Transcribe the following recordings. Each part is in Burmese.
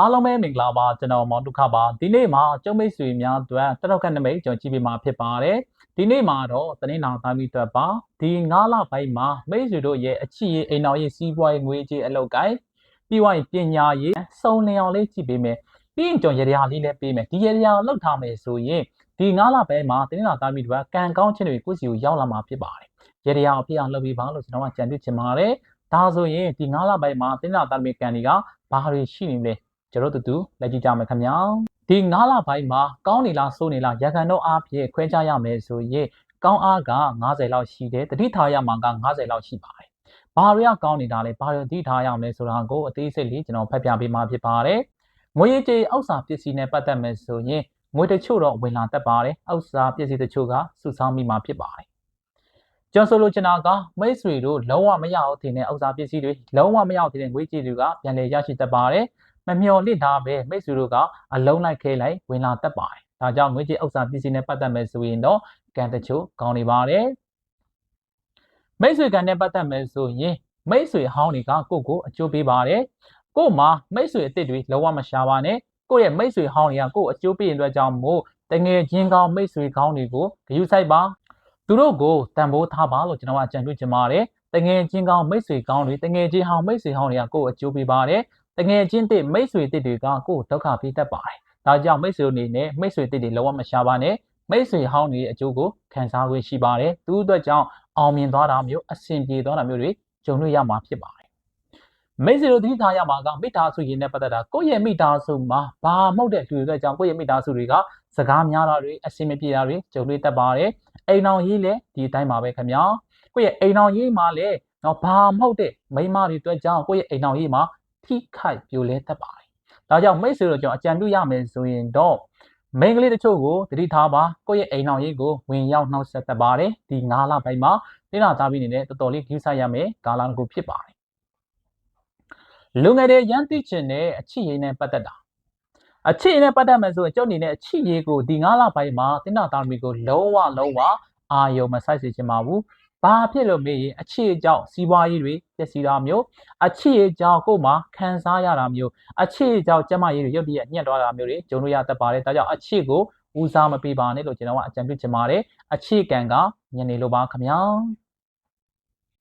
အားလုံးပဲမင်္ဂလာပါကျွန်တော်မောင်ဒုက္ခပါဒီနေ့မှာကျုံမိတ်ဆွေများအတွက်တတောက်ကနမိတ်ကျွန်တော်ကြည့်ပေးမှာဖြစ်ပါတယ်ဒီနေ့မှာတော့တနင်္လာသားမိအတွက်ပါဒီ9လပိုင်းမှာမိတ်ဆွေတို့ရဲ့အချစ်ရေးအိမ်တော်ရေးစီးပွားရေးငွေကြေးအလုပ်ကိုင်းပြီးွားရင်ပညာရေးစုံလင်အောင်လေးကြည့်ပေးမယ်ပြီးရင်ကျွန်တော်ရရလေးလည်းပေးမယ်ဒီရရလောက်ထားမယ်ဆိုရင်ဒီ9လပိုင်းမှာတနင်္လာသားမိအတွက်ကံကောင်းခြင်းတွေကိုယ့်စီကိုရောက်လာမှာဖြစ်ပါတယ်ရရအောင်ပြအောင်လုပ်ပေးပါလို့ကျွန်တော်ကကြံပြုချင်ပါတယ်ဒါဆိုရင်ဒီ9လပိုင်းမှာတင်းနာသားမိကံတွေကဘာတွေရှိနေလဲ ကျွန်တော်တို့တူလက်ကြည့်ကြမယ်ခင်ဗျာဒီ9လပိုင်းမှာကောင်းနေလားဆိုးနေလားရကန်တော့အားဖြင့်ခွဲခြားရမယ်ဆိုရင်ကောင်းအားက90လောက်ရှိတယ်တတိထားရမှာက90လောက်ရှိပါတယ်ဘာတွေကကောင်းနေတာလဲဘာတွေတတိထားရမလဲဆိုတာကိုအသေးစိတ်လေးကျွန်တော်ဖတ်ပြပေးမှာဖြစ်ပါတယ်ငွေကြေးအောက်စာပစ္စည်းနဲ့ပတ်သက်မယ်ဆိုရင်ငွေတချို့တော့ဝင်လာတတ်ပါတယ်အောက်စာပစ္စည်းတချို့ကစုဆောင်းမိမှာဖြစ်ပါတယ်ကျွန်ဆိုလိုချင်တာကမိတ်ဆွေတို့လုံးဝမရအောင်ထင်တဲ့အောက်စာပစ္စည်းတွေလုံးဝမရအောင်ထင်တဲ့ငွေကြေးတွေကပြန်လည်ရရှိတတ်ပါတယ် မမျော်လင့်တာပဲမိတ်ဆွေတို့ကအလုံးလိုက်ခဲလိုက်ဝင်လာတတ်ပါတယ်။ဒါကြောင့်ငွေကြေးဥစ္စာပစ္စည်းနဲ့ပတ်သက်မယ်ဆိုရင်တော့ကံတချို့ကောင်းနေပါတယ်။မိတ်ဆွေကံနဲ့ပတ်သက်မယ်ဆိုရင်မိတ်ဆွေဟောင်းတွေကကိုယ့်ကိုအကျိုးပေးပါတယ်။ကို့မှာမိတ်ဆွေအစ်စ်တွေလုံးဝမရှာပါနဲ့။ကိုယ့်ရဲ့မိတ်ဆွေဟောင်းတွေကကိုယ့်အကျိုးပေးရင်အတွက်ကြောင့်မို့တငယ်ချင်းကောင်းမိတ်ဆွေကောင်းတွေကိုဂရုစိုက်ပါ။သူတို့ကိုတန်ဖိုးထားပါလို့ကျွန်တော်ကအကြံပြုချင်ပါတယ်။တငယ်ချင်းကောင်းမိတ်ဆွေကောင်းတွေတငယ်ချင်းဟောင်းမိတ်ဆွေဟောင်းတွေကကိုယ့်အကျိုးပေးပါတယ် တငယ်ချင်းတစ်မိတ်ဆွေတစ်တွေကကိုယ်ဒုက္ခပေးတတ်ပါတယ်။ဒါကြောင့်မိတ်ဆွေအနေနဲ့မိတ်ဆွေတစ်တွေလုံးဝမရှာပါနဲ့မိတ်ဆွေဟောင်းတွေအကျိုးကိုခံစားခွင့်ရှိပါတယ်။သူ့အတွက်ကြောင့်အောင်မြင်သွားတာမျိုးအဆင်ပြေသွားတာမျိုးတွေကြုံတွေ့ရမှာဖြစ်ပါတယ်။မိတ်ဆွေတို့သတိထားရမှာကမိသားစုရင်းနဲ့ပတ်သက်တာကိုယ့်ရဲ့မိသားစုမှာဘာမှမဟုတ်တဲ့လူတွေအတွက်ကြောင့်ကိုယ့်ရဲ့မိသားစုတွေကစကားများတာတွေအဆင်မပြေတာတွေကြုံတွေ့တတ်ပါတယ်။အိမ်အောင်ရေးလည်းဒီအတိုင်းပါပဲခင်ဗျာ။ကိုယ့်ရဲ့အိမ်အောင်ရေးမှာလည်းတော့ဘာမဟုတ်တဲ့မိန်းမတွေအတွက်ကြောင့်ကိုယ့်ရဲ့အိမ်အောင်ရေးမှာထိ ခိုက်ပြိုလဲတတ်ပါတယ်။ဒါကြောင့်မိတ်ဆွေတို့ကျွန်တော်အကြံပြုရမယ်ဆိုရင်တော့မိန်းကလေးတချို့ကိုတတိထားပါကိုယ့်ရဲ့အိမ်အောင်ရေးကိုဝင်ရောက်နှောက်ဆက်တတ်ပါတယ်။ဒီ9လပိုင်းမှာတိလာသားပြီးနေတဲ့တော်တော်လေးကြိုးစားရမယ်ကာလတစ်ခုဖြစ်ပါတယ်။လူငယ်တွေရန်သိချင်တဲ့အချစ်ရည်နဲ့ပတ်သက်တာအချစ်ရည်နဲ့ပတ်သက်မယ်ဆိုရင်ကျုပ်အနေနဲ့အချစ်ရည်ကိုဒီ9လပိုင်းမှာတင်နာသားမီကိုလုံးဝလုံးဝအာယုံမဆိုင်စေချင်ပါဘူး ဘာဖြစ်လို့မေးရင်အခြေအကြောင်းစီးပွားရေးတွေပျက်စီးတာမျိုးအခြေအကြောင်းကိုယ်မှာခံစားရတာမျိုးအခြေအကြောင်းကျမရေးတွေရုပ်တရက်ညှက်သွားတာမျိုးတွေဂျုံလို့ရတတ်ပါတယ်ဒါကြောင့်အခြေကိုဦးစားမပေးပါနဲ့လို့ကျွန်တော်ကအကြံပြုချင်ပါတယ်အခြေကံကညနေလိုပါခင်ဗျာ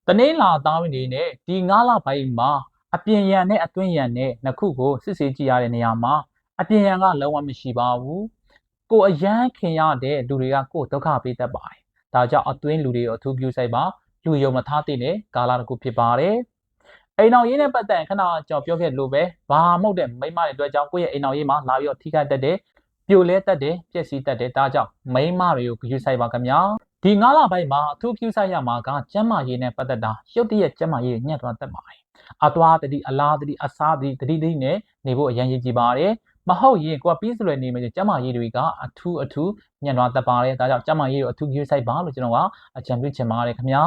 တနေ့လာသားဝင်နေနဲ့ဒီ9လပိုင်းမှာအပြင်ရန်နဲ့အတွင်းရန်နဲ့နှစ်ခုကိုစစ်ဆေးကြည့်ရတဲ့နေရာမှာအပြင်ရန်ကလုံးဝမရှိပါဘူးကိုအရန်ခင်ရတဲ့လူတွေကကိုဒုက္ခပေးတတ်ပါတယ် ဒါကြောင့်အတွင်းလူတွေကိုအထူးပြုဆိုင်ပါလူယုံမထားတဲ့နဲ့ကာလာတစ်ခုဖြစ်ပါတယ်အိမ်အောင်ရေးနဲ့ပတ်သက်ခဏကြောင်ပြောခဲ့လို့ပဲဘာမဟုတ်တဲ့မိမတွေအတွက်ကြောင့်ကိုယ့်ရဲ့အိမ်အောင်ရေးမှာလာပြီးတော့ထိခိုက်တတ်တယ်ပြိုလဲတတ်တယ်ပျက်စီးတတ်တယ်ဒါကြောင့်မိမတွေကိုဂရုစိုက်ပါခင်ဗျာဒီ9လပိုင်းမှာအထူးပြုဆိုင်ရမှာကကျမ်းမာရေးနဲ့ပတ်သက်တာရုပ်တရက်ကျမ်းမာရေးညှက်သွားတတ်ပါတယ်အသွားတတိအလားတတိအစားတတိတတိတတိနဲ့နေဖို့အရင်ရည်ကြည်ပါတယ် မဟုတ်ရင်ကိုကပြီးစွယ်နေမယ်ကျမရေးတွေကအထူးအထူးညံ့သွားတတ်ပါတယ်ဒါကြောင့်ကျမရေးကိုအထူးကြီးဆိုင်ပါလို့ကျွန်တော်ကအကြံပြုချင်ပါတယ်ခင်ဗျာ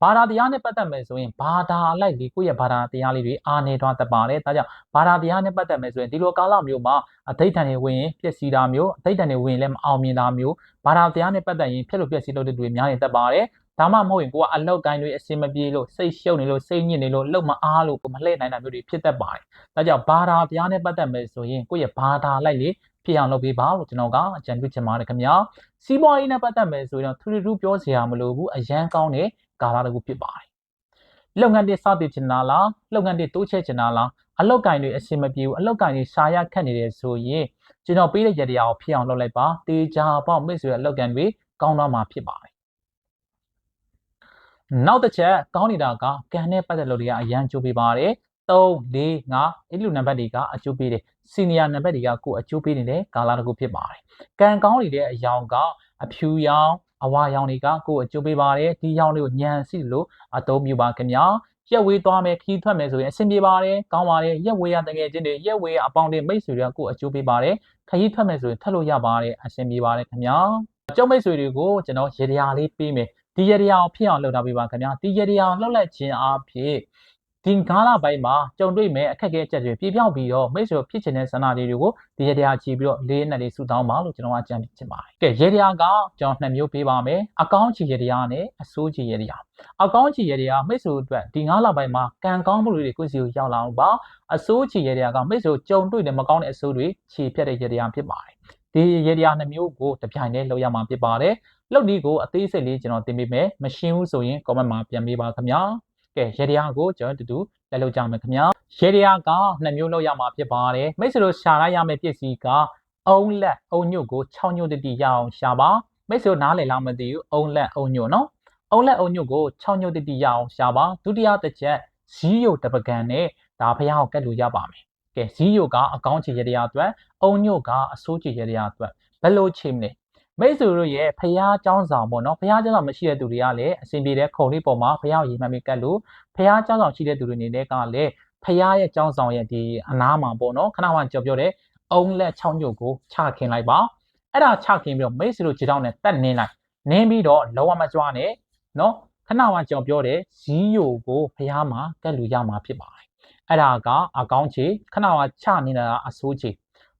ဘာသာတရားနဲ့ပတ်သက်မယ်ဆိုရင်ဘာသာအလိုက်ဒီကိုယ့်ရဲ့ဘာသာတရားလေးတွေအားနေသွားတတ်ပါတယ်ဒါကြောင့်ဘာသာတရားနဲ့ပတ်သက်မယ်ဆိုရင်ဒီလိုကာလမျိုးမှာအသိဋ္ဌာန်တွေဝင်ရင်ပြည့်စည်တာမျိုးအသိဋ္ဌာန်တွေဝင်ရင်လည်းမအောင်မြင်တာမျိုးဘာသာတရားနဲ့ပတ်သက်ရင်ဖြစ်လို့ပြည့်စည်လို့တဲ့တွေများနေတတ်ပါတယ် ဒါမှမဟုတ်ရင်ကိုကအလောက်ကိုင်းတွေအစင်မပြေလို့စိတ်ရှုပ်နေလို့စိတ်ညစ်နေလို့လှုပ်မအားလို့ကိုမလှည့်နိုင်တာမျိုးတွေဖြစ်တတ်ပါတယ်။ဒါကြောင့်ဘာသာတရားနဲ့ပတ်သက်မယ်ဆိုရင်ကိုယ့်ရဲ့ဘာသာလိုက်လေဖြစ်အောင်လုပ်ပေးပါလို့ကျွန်တော်ကအကြံပြုချင်ပါတယ်ခင်ဗျာ။စီးပွားရေးနဲ့ပတ်သက်မယ်ဆိုရင်တော့ထူထူပြောစရာမလိုဘူးအရန်ကောင်းတဲ့ကာလတစ်ခုဖြစ်ပါတယ်။လုပ်ငန်းတွေစတင်ချင်တာလားလုပ်ငန်းတွေတိုးချဲ့ချင်တာလားအလောက်ကိုင်းတွေအစင်မပြေဘူးအလောက်ကိုင်းတွေရှာရခက်နေတယ်ဆိုရင်ကျွန်တော်ပေးတဲ့ရတရားကိုဖြစ်အောင်လုပ်လိုက်ပါ။တေချာပေါ့မိတ်ဆွေရဲ့အလောက်ကန်တွေကောင်းတော့မှာဖြစ်ပါတယ် နောက်တစ်ချက်ကောင်းနေတာကကန်နဲ့ပတ်သက်လို့တွေကအရန်ကျိုးပေးပါတယ်3 4 5အဲ့လိုနံပါတ်တွေကအကျိုးပေးတယ်စီနီယာနံပါတ်တွေကကိုအကျိုးပေးနေတဲ့ကာလာတစ်ခုဖြစ်ပါတယ်ကံကောင်းနေတဲ့အယောင်ကအဖြူရောင်အဝါရောင်တွေကကိုအကျိုးပေးပါတယ်ဒီရောင်လေးကိုညံစီလို့အသုံးပြုပါခင်ဗျာရက်ဝေးသွားမယ်ခီးထွက်မယ်ဆိုရင်အဆင်ပြေပါတယ်ကောင်းပါတယ်ရက်ဝေးရတကယ်ချင်းတွေရက်ဝေးအပေါင်းတွေမိတ်ဆွေတွေကကိုအကျိုးပေးပါတယ်ခရီးထွက်မယ်ဆိုရင်ထပ်လို့ရပါတယ်အဆင်ပြေပါတယ်ခင်ဗျာကျုံမိတ်ဆွေတွေကိုကျွန်တော်ရေဒီယာလေးပေးမယ် ဒီရတရားကိုဖြစ်အောင်လုပ်ထားပေးပါခင်ဗျာဒီရတရားကိုလှုပ်လိုက်ခြင်းအဖြစ်ဒီငါးလပိုင်းမှာကြုံတွေ့မဲ့အခက်အခဲအချက်တွေပြေပြောင်းပြီးတော့မိတ်ဆွေတို့ဖြစ်ချင်တဲ့ဆန္ဒလေးတွေကိုဒီရတရားကြည့်ပြီးတော့လေးနဲ့လေးဆူတောင်းပါလို့ကျွန်တော်ကကြံပြချင်ပါတယ်။ကဲရတရားကကျွန်တော်နှစ်မျိုးပေးပါမယ်။အကောင်းချီရတရားနဲ့အဆိုးချီရတရား။အကောင်းချီရတရားမိတ်ဆွေတို့အတွက်ဒီငါးလပိုင်းမှာကံကောင်းမှုတွေကိုယ့်စီကိုရောက်လာအောင်ပါ။အဆိုးချီရတရားကမိတ်ဆွေတို့ကြုံတွေ့တဲ့မကောင်းတဲ့အဆိုးတွေခြေဖြတ်တဲ့ရတရားဖြစ်ပါတယ်။ ဒီရတရားနှစ်မျိုးကိုတစ်ပြိုင်တည်းလုပ်ရမှာဖြစ်ပါတယ်။လုပ်ဒီကိုအသေးစိတ်လေးကျွန်တော်သင်ပေးမယ်။မရှင်းဘူးဆိုရင် comment မှာပြန်ပေးပါခင်ဗျာ။ကဲရတရားကိုကျွန်တော်တူတူလက်လုပ်ကြမယ်ခင်ဗျာရေတရားကနှစ်မျိုးလောက်ရမှာဖြစ်ပါတယ်မိတ်ဆွေတို့ရှာရရမယ့်ပစ္စည်းကအုံလက်အုံညွတ်ကို6ညွတ်တတိရအောင်ရှာပါမိတ်ဆွေတို့နားလည်လားမသိဘူးအုံလက်အုံညွတ်နော်အုံလက်အုံညွတ်ကို6ညွတ်တတိရအောင်ရှာပါဒုတိယတစ်ချက်ဇီးယုတ်တပကံနဲ့ဒါဖះကိုကတ်လို့ရပါမယ် ကဲဇီးယုတ်ကအကောင်းချေရတရားအတွက်အုံညွတ်ကအဆိုးချေရတရားအတွက်ဘယ်လိုချိန်မလဲမိတ်ဆွေတို့ရဲ့ဖះเจ้าဆောင်ပေါ့နော်ဖះเจ้าဆောင်မရှိတဲ့သူတွေကလည်းအစဉ်ပြေတဲ့ခုံလေးပေါ်မှာဖះကိုရေမှတ်ပြီးကတ်လို့ဖះเจ้าဆောင်ရှိတဲ့သူတွေအနေနဲ့ကလည်းဖះရဲ့เจ้าဆောင်ရဲ့ဒီအနားမှာပေါ့နော်ခဏမှကြော်ပြောတဲ့အုံလက်6ညုတ်ကိုချခင်လိုက်ပါအဲ့ဒါချခင်ပြီးတော့မိတ်ဆွေတို့ခြေထောက်နဲ့တက်နင်းလိုက်နင်းပြီးတော့လောကမကြွားနဲ့နော်ခဏမှကြော်ပြောတဲ့ဇီးယိုကိုဖះမှာကတ်လူရမှာဖြစ်ပါတယ် အဲ့ဒါကအကောင်းချေခဏမှချနေတာကအဆိုးချေ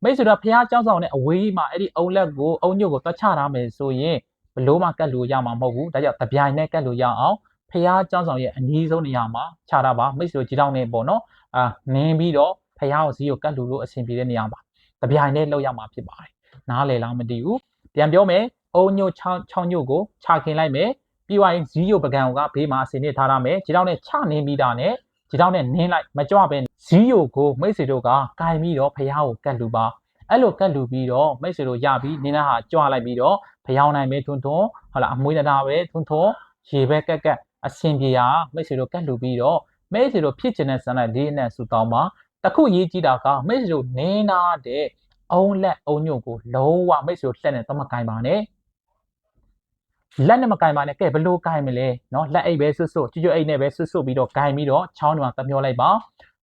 မိတ်ဆွေတို့ဖះเจ้าဆောင်နဲ့အဝေးကြီးမှာအဲ့ဒီအုံလက်ကိုအုံညုတ်ကိုတွက်ချထားမယ်ဆိုရင်ဘလို့မှကတ်လို့ရမှာမဟုတ်ဘူးဒါကြောင့်တပြိုင်နဲ့ကတ်လို့ရအောင်ဖះเจ้าဆောင်ရဲ့အနည်းဆုံးနေရာမှာခြားတာပါမိတ်ဆွေကြီးတောင်းနေပေါ့နော်အာနင်းပြီးတော့ဖះကိုဈေးကိုကတ်လူလို့အဆင်ပြေတဲ့နေရာမှာတပြိုင်နဲ့လောက်ရမှာဖြစ်ပါတယ်နားလည်လားမသိဘူးပြန်ပြောမယ်အုံညုတ်6 6ညုတ်ကိုခြာခင်လိုက်မယ်ပြီးသွားရင်ဈေးရုပ်ပကံကဘေးမှာအစင်နေထားရမယ်ခြေထောက်နဲ့ချနင်းပြီးတာနဲ့ ခြေထောက်နဲ့နင်းလိုက်မကြွပဲဈေးရုပ်ကိုမိတ်ဆွေတို့ကကင်ပြီးတော့ဖះကိုကတ်လူပါအဲ့လိုကတ်လူပြီးတော့မိတ်ဆွေတို့ရပြီးနင်းတဲ့ဟာကြွလိုက်ပြီးတော့ဖျောင်းနိုင်ပဲထွန်းထွန်းဟုတ်လားအမွေးတရားပဲထွန်းထွန်းရေပဲကက်ကက်အစင်ပြေရမိတ်ဆွေတို့ကတ်လူပြီးတော့မိတ်ဆွေတို့ဖြစ်ချင်တဲ့ဆန္ဒလေးနဲ့ဆူတောင်းပါတခုရေးကြည့်တာကမိတ်ဆွေတို့နင်းနာတဲ့အုံလက်အုံညုတ်ကိုလုံးဝမိတ်ဆွေတို့လက်နဲ့သမကင်ပါနဲ့ လက်နဲ့မကင်ပါနဲ့ကဲဘလို့ကင်မလဲเนาะလက်အိတ်ပဲဆွတ်ဆွတ်ကျွတ်ကျွတ်အိတ်နဲ့ပဲဆွတ်ဆွတ်ပြီးတော့ကင်ပြီးတော့ချောင်းတွေမှာတမျောလိုက်ပါ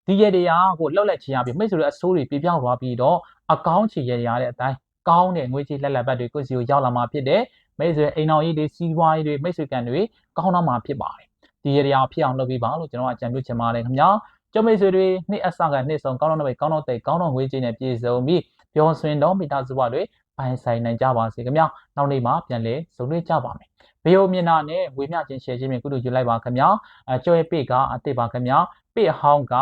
ဒီရတရားကိုလှုပ်လက်ချင်ရပြီးမိတ်ဆွေတို့အဆိုးတွေပြပြောင်းသွားပြီးတော့အကောင်းချေရရတဲ့အတိုင်းကောင်းတဲ့ငွေကြေးလက်လက်ပတ်တွေကိုစီကိုရောက်လာမှာဖြစ်တဲ့မိတ်ဆွေအိမ်တော်ကြီးတွေစီးပွားရေးတွေမိတ်ဆွေကန်တွေကောင်းတော့မှာဖြစ်ပါတယ်ဒီရတရားဖြစ်အောင်လုပ်ပြီးပါလို့ကျွန်တော်အကြံပြုချင်ပါတယ်ခင်ဗျာကျုံမိတ်ဆွေတွေနှစ်အဆကနှစ်ဆုံးကောင်းတော့ပဲကောင်းတော့တဲ့ကောင်းတော့ငွေကြေးနဲ့ပြည့်စုံပြီးပျော်ရွှင်တော့မိသားစုဘတွေ ပိုင်ဆိုင်နိုင်ကြပါစေခင်ဗျာနောက်နေ့မှာပြန်လဲဆုံတွေ့ကြပါမယ်ဗီဒီယိုမျက်နှာနဲ့ဝေမျှခြင်း share ခြင်းဖြင့်ကုသိုလ်ယူလိုက်ပါခင်ဗျာအဲကျော်ရဲ့ပေကအစ်စ်ပါခင်ဗျာပေအဟောင်းက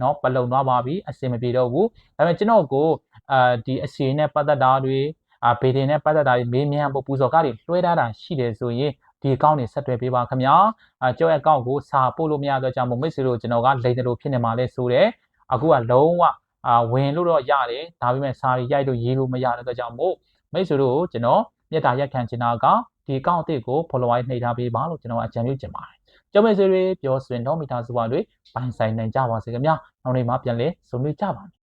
နော်ပလုံသွားပါပြီအစင်မပြေတော့ဘူးဒါပေမဲ့ကျွန်တော်ကိုအာဒီအစီနဲ့ပတ်သက်တာတွေအာဗေဒင်နဲ့ပတ်သက်တာတွေမေးမြန်းဖို့ပူဇော်ကားတွေလွှဲထားတာရှိတယ်ဆိုရင်ဒီအကောင့်တွေဆက်သွယ်ပေးပါခင်ဗျာအာကျော်ရဲ့အကောင့်ကိုစာပို့လို့မရတော့ကြောင့်မို့မိတ်ဆွေတို့ကျွန်တော်ကလိန်တယ်လို့ဖြစ်နေမှာလဲဆိုတယ်အခုကလုံးဝ အာဝင်လို့တော့ရတယ်ဒါပေမဲ့စာတွေရိုက်လို့ရေးလို့မရတဲ့အတွက်ကြောင့်မို့မိတ်ဆွေတို့ကျွန်တော်မြေတားရက်ခံချင်တာကဒီအကောင့်အသစ်ကို follower နှိပ်ထားပေးပါလို့ကျွန်တော်အကြံပြုချင်ပါတယ်ကျော်မေဆွေတွေပြောဆိုရင်တော့မိသားစုတွေပိုင်ဆိုင်နိုင်ကြပါစေခင်ဗျာနောက်နေ့မှပြန်လဲဆုံတွေ့ကြပါမယ်